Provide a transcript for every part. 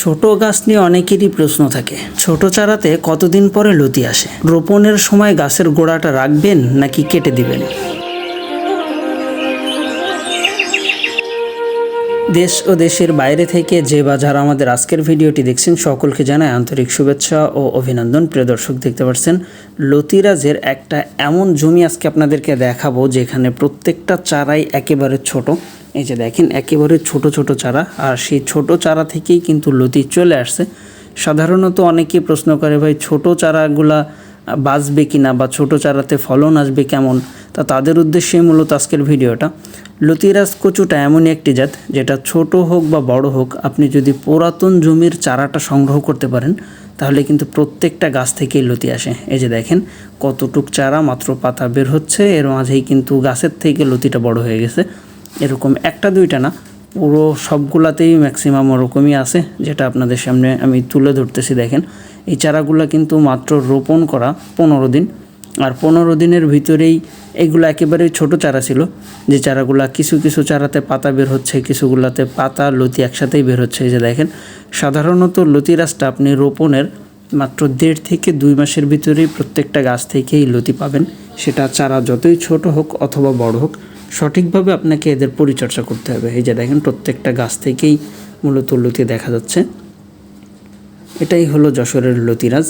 ছোট গাছ নিয়ে অনেকেরই প্রশ্ন থাকে। ছোট চারাতে কতদিন পরে লতি আসে? রোপণের সময় গাছের গোড়াটা রাখবেন নাকি কেটে দিবেন? দেশ ও দেশের বাইরে থেকে যে বা যারা আমাদের আজকের ভিডিওটি দেখছেন, সকলকে জানায় আন্তরিক শুভেচ্ছা ও অভিনন্দন। প্রিয় দর্শক, দেখতে পাচ্ছেন, লতিরাজের একটা এমন জমি আজকে আপনাদেরকে দেখাবো, যেখানে প্রত্যেকটা চারাই একেবারে ছোট। এই যে দেখেন, একেবারে ছোট ছোট চারা, আর সেই ছোট চারা থেকেই কিন্তু লতি চলে আসছে। সাধারণত অনেকেই প্রশ্ন করে, ভাই, ছোট চারাগুলা বাঁচবে কিনা বা ছোট চারাতে ফলন আসবে কেমন? তা তাদের উদ্দেশ্যে মূলত আজকের ভিডিওটা। লতিরাজ কচুটা এমনই একটি জাত, যেটা ছোট হোক বা বড় হোক, আপনি যদি পুরাতন জমির চারাটা সংগ্রহ করতে পারেন, তাহলে কিন্তু প্রত্যেকটা গাছ থেকেই লতি আসে। এই যে দেখেন, কতটুক চারা মাত্র পাতা বের হচ্ছে, এর মাঝেই কিন্তু গাছের থেকে লতিটা বড় হয়ে গেছে। এরকম একটা, দুইটা না, পুরো সবগুলাতেই ম্যাক্সিমাম ওরকমই আছে, যেটা আপনাদের সামনে আমি তুলে ধরতেছি, দেখেন। এই চারাগুলো কিন্তু মাত্র রোপণ করা পনেরো দিন। আর পনেরো দিনের ভিতরেই এগুলো একেবারে ছোট চারা ছিল, যে চারাগুলা কিছু কিছু চারাতে পাতা বের হচ্ছে, কিছুগুলাতে পাতা, লতি একসাথেই বের হচ্ছে যে দেখেন। সাধারণত লতি রাসটা আপনি রোপণের মাত্র দেড় থেকে দুই মাসের ভিতরেই প্রত্যেকটা গাছ থেকেই লতি পাবেন। সেটা চারা যতই ছোট হোক অথবা বড় হোক সঠিকভাবে আপনাকে এদের পরিচর্যা করতে হবে। এই যে দেখেন, প্রত্যেকটা গাছ থেকেই মূলত লতি দেখা যাচ্ছে। এটাই হলো যশোরের লতিরাজ,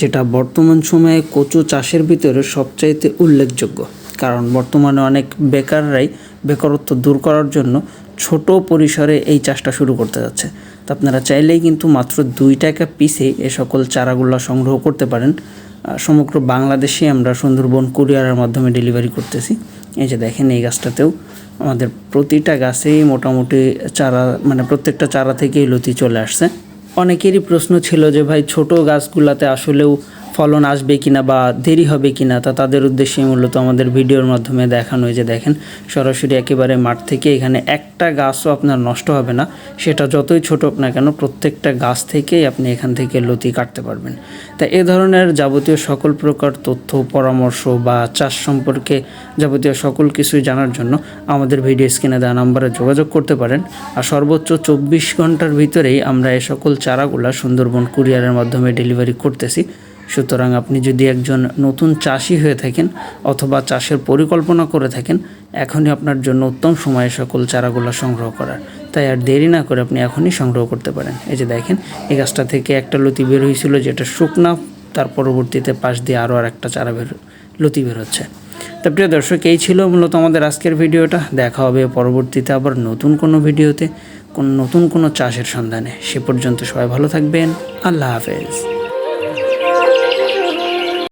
যেটা বর্তমান সময়ে কচু চাষের ভিতরে সবচাইতে উল্লেখযোগ্য। কারণ বর্তমানে অনেক বেকাররাই বেকারত্ব দূর করার জন্য ছোট পরিসরে এই চাষটা শুরু করতে যাচ্ছে। তো আপনারা চাইলেই কিন্তু মাত্র দুই টাকা পিসে এ সকল চারাগুলো সংগ্রহ করতে পারেন। সমগ্র বাংলাদেশে আমরা সুন্দরবন কুরিয়ারের মাধ্যমে ডেলিভারি করতেছি। এই যে দেখেন এই গাছটাতেও আমাদের প্রতিটা গাছেই মোটামুটি চারা মানে প্রত্যেকটা চারা থেকেই লতি চলে আসছে। অনেকেরই প্রশ্ন ছিল যে ভাই ছোট গাছগুলাতে আসলেও ফলন আসবে কিনা বা দেরি হবে কিনা তা তাদের উদ্দেশ্যে মূলত আমাদের ভিডিওর মাধ্যমে দেখানো হয় যে দেখেন, সরাসরি একেবারে মাঠ থেকে এখানে একটা গাছও আপনার নষ্ট হবে না। সেটা যতই ছোট হোক না কেন প্রত্যেকটা গাছ থেকেই আপনি এখান থেকে লতি কাটতে পারবেন। তা এ ধরনের যাবতীয় সকল প্রকার তথ্য, পরামর্শ বা চাষ সম্পর্কে যাবতীয় সকল কিছুই জানার জন্য আমাদের ভিডিও স্ক্রিনে দেওয়া নাম্বারে যোগাযোগ করতে পারেন। আর সর্বোচ্চ চব্বিশ ঘণ্টার ভিতরেই আমরা এ সকল চারাগুলা সুন্দরবন কুরিয়ারের মাধ্যমে ডেলিভারি করতেছি। সুতরাং আপনি যদি একজন নতুন চাষি হয়ে থাকেন অথবা চাষের পরিকল্পনা করে থাকেন, এখনই আপনার জন্য উত্তম সময় সকল চারাগুলো সংগ্রহ করার। তাই আর দেরি না করে আপনি এখনই সংগ্রহ করতে পারেন। এই যে দেখেন, এই গাছটা থেকে একটা লতি বের হয়েছিল, যেটা শুকনা, তার পরবর্তীতে পাশ দিয়ে আরও আর একটা চারা বের, লতি বের হচ্ছে। তো প্রিয় দর্শক, এই ছিল মূলত আমাদের আজকের ভিডিওটা। দেখা হবে পরবর্তীতে আবার নতুন কোনো ভিডিওতে, কোন নতুন কোনো চাষের সন্ধানে। সে পর্যন্ত সবাই ভালো থাকবেন। আল্লাহ হাফেজ।